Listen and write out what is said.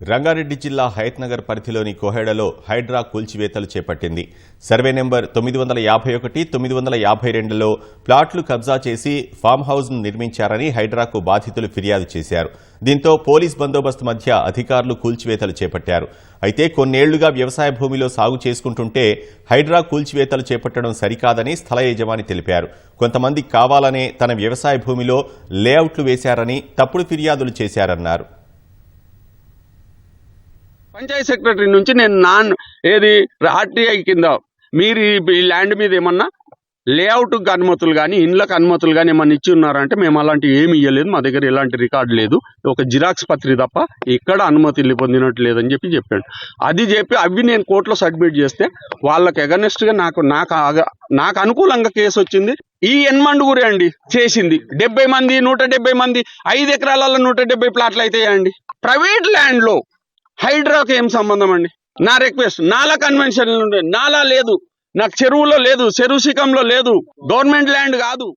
రంగారెడ్డి జిల్లా హయత్నగర్ పరిధిలోని కోహెడలో హైడ్రా కూల్చివేతలు చేపట్టింది. సర్వే నెంబర్ తొమ్మిది వందల యాభై ఒకటి తొమ్మిది వందల యాభై రెండులో ప్లాట్లు కబ్జా చేసి ఫామ్ హౌస్ను నిర్మించారని హైడ్రాకు బాధితులు ఫిర్యాదు చేశారు. దీంతో పోలీస్ బందోబస్తు మధ్య అధికారులు కూల్చివేతలు చేపట్టారు. అయితే కొన్నేళ్ళుగా వ్యవసాయ భూమిలో సాగు చేసుకుంటుంటే హైడ్రా కూల్చివేతలు చేపట్టడం సరికాదని స్థల యజమాని తెలిపారు. కొంతమంది కావాలనే తన వ్యవసాయ భూమిలో లేఅవుట్లు వేశారని తప్పుడు ఫిర్యాదులు చేశారన్నారు. పంచాయత్ సెక్రటరీ నుంచి నేను నాన్ ఏది ఆర్టీఐ కింద మీరు ఈ ల్యాండ్ మీద ఏమన్నా లేఅవుట్కి అనుమతులు కానీ ఇండ్లకు అనుమతులు కానీ ఏమన్నా ఇచ్చి ఉన్నారంటే మేము అలాంటి ఏమి ఇవ్వలేదు మా దగ్గర ఎలాంటి రికార్డు లేదు. ఒక జిరాక్స్ పత్రి తప్ప ఎక్కడ అనుమతి పొందినట్టు లేదని చెప్పి చెప్పాడు. అది చెప్పి అవి నేను కోర్టులో సబ్మిట్ చేస్తే వాళ్ళకి ఎగనెస్ట్గా నాకు నాకు ఆగ- నాకు అనుకూలంగా కేసు వచ్చింది. ఈ ఎన్మండుగురే అండి చేసింది. డెబ్బై మంది నూట డెబ్బై మంది ఐదు ఎకరాలలో నూట డెబ్బై ప్లాట్లు అయితే అండి? ప్రైవేట్ ల్యాండ్లో హైడ్రాకు ఏం సంబంధం అండి? నా రిక్వెస్ట్ నాలా కన్వెన్షన్ నాలా లేదు. నాకు చెరువులో లేదు చెరువు శిఖంలో లేదు. గవర్నమెంట్ ల్యాండ్ కాదు.